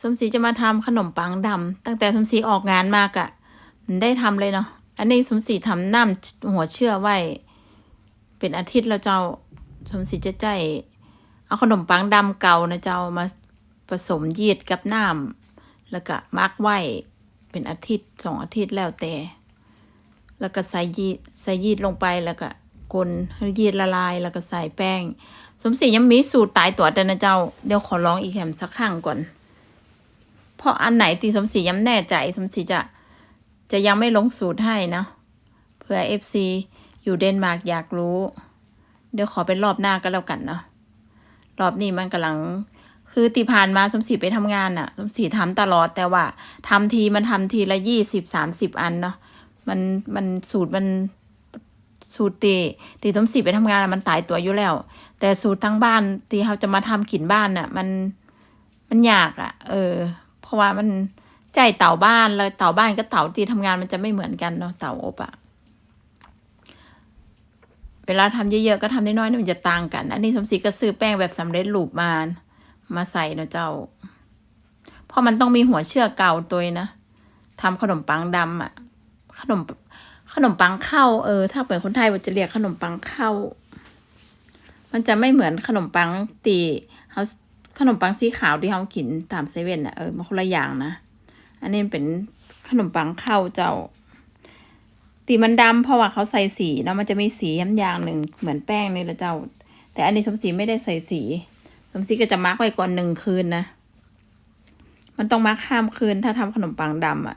สมศรีจะมาทำขนมปังดำตั้งแต่สมศรีออกงานมากอะมันได้ทำเลยเนาะอันนี้สมศรีทำน้ำหัวเชื่อไว้ เป็นอาทิตย์แล้วเจ้าสมศรีจะใจเอาขนมปังดำเก่านะเจ้ามาผสมยีดกับน้ำแล้วก็มักไว้เป็นอาทิตย์สองอาทิตย์แล้วแต่ แล้วก็ใส่ยีดใส่ยีดลงไปแล้วก็กลนให้ยีดละลาย แล้วก็ใส่แป้ง สมศรียังมีสูตรตายตัวแต่นะเจ้า เดี๋ยวขอลองอีกแหมสักครั้งก่อน เพราะอันไหนตีสมศรียังแน่ใจสมศรีจะจะยังไม่ลงสูตรให้นะเผื่อเอฟซีอยู่เดนมาร์กอยากรู้ เดี๋ยวขอเป็นรอบหน้าก็แล้วกันเนาะรอบนี้มันกำลัง คือตีผ่านมาสมศรีไปทำงานอะสมศรีทำตลอดแต่ว่าทำทีมันทำทีละยี่สิบสามสิบอันเนาะมันมันสูตรมันสูตรตีตีสมศรีไปทำงานอะมันตายตัวอยู่แล้ว แต่สูตรทั้งบ้านที่เขาจะมาทำกินบ้านน่ะมันมันยากอะเออ เพราะว่ามันใจเต่าบ้านแล้วเต่าบ้านกับเต่าที่ทำงานมันจะไม่เหมือนกันเนาะเต่าอบอะเวลาทำเยอะๆก็ทำน้อยๆนี่มันจะต่างกัน อันนี้สมศรีก็ซื้อแป้งแบบสำเร็จรูปมามาใส่เนาะเจ้า เพราะมันต้องมีหัวเชื่อเก่าตัวนะทำขนมปังดำอะขนมขนมปังข้าวเออถ้าเป็นคนไทยมันจะเรียกขนมปังข้าวมันจะไม่เหมือนขนมปังตีเขา ขนมปังสีขาวที่เขากินตามเซเว่นอะเออมันคนละอย่างนะ อันนี้เป็นขนมปังข้าวเจ้า ตีมันดำเพราะว่าเขาใส่สีเนาะมันจะมีสีย้ำยางหนึ่งเหมือนแป้งนี่แหละเจ้า แต่อันนี้สมศรีไม่ได้ใส่สี สมศรีก็จะมาร์กไว้ก่อนหนึ่งคืนนะ มันต้องมาร์กข้ามคืนถ้าทำขนมปังดำอะ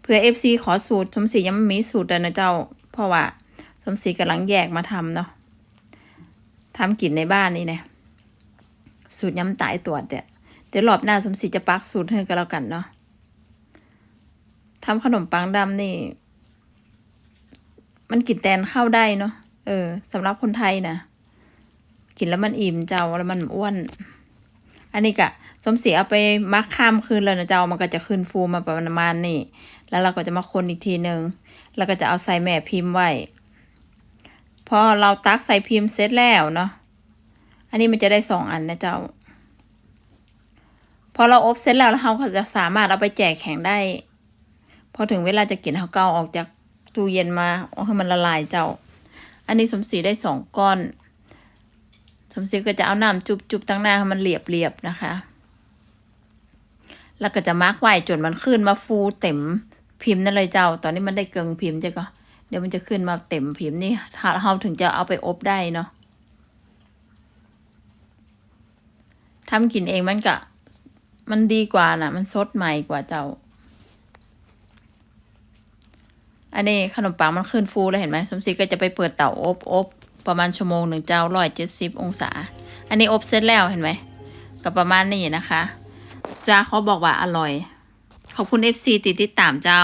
เผื่อเอฟซีขอสูตร สมศรียังไม่มีสูตรเลยนะเจ้า เพราะว่า สมศรีกำลังแยกมาทำเนาะทำกินในบ้านนี่นะ สูตรย้ำตายตัวเดี๋ยเดี๋ยวรอบหน้าสมศรีจะปักสูตรให้กันแล้วกันเนาะทำขนมปังดำนี่ มันกินแตนเข้าได้เนาะเออสำหรับคนไทยนะกินแล้วมันอิ่มเจ้าแล้วมันอ้วน อันนี้กะสมศรีเอาไปมักข้ามคืนแล้วนะเจ้ามันก็จะคืนฟูมาประมาณนี้แล้วเราก็จะมาคนอีกทีหนึ่งแล้วก็จะเอาใส่แม่พิมพ์ไว้พอเราตักใส่พิมพ์เสร็จแล้วเนาะ อันนี้มันจะได้สองอันนะเจ้า พอเราอบเสร็จแล้วเราก็จะสามารถเอาไปแจกแข่งได้ พอถึงเวลาจะกินเขาเกาออกจากตู้เย็นมาเอาให้มันละลายเจ้า อันนี้สมศรีได้สองก้อน สมศรีก็จะเอาน้ำจุบจุบตั้งหน้าให้มันเรียบเรียบๆนะคะ แล้วก็จะมาร์กไว้จนมันขึ้นมาฟูเต็มพิมพ์นั่นเลยเจ้า ตอนนี้มันได้เกิงพิมพ์เจ้าก็เดี๋ยวมันจะขึ้นมาเต็มพิมพ์นี่ถ้าเราถึงจะเอาไปอบได้เนาะ ทำกินเองมันก็มันดีกว่าน่ะ มันสดใหม่กว่าเจ้า อันนี้ขนมปังมันขึ้นฟูแล้วเห็นไหมสมศรีก็จะไปเปิดเตาอบอบประมาณชั่วโมงหนึ่งเจ้าร้อยเจ็ดสิบองศา อันนี้อบเสร็จแล้วเห็นไหมก็ประมาณนี้นะคะจ้าเขาบอกว่าอร่อย ขอบคุณ FC ติดติดตามเจ้า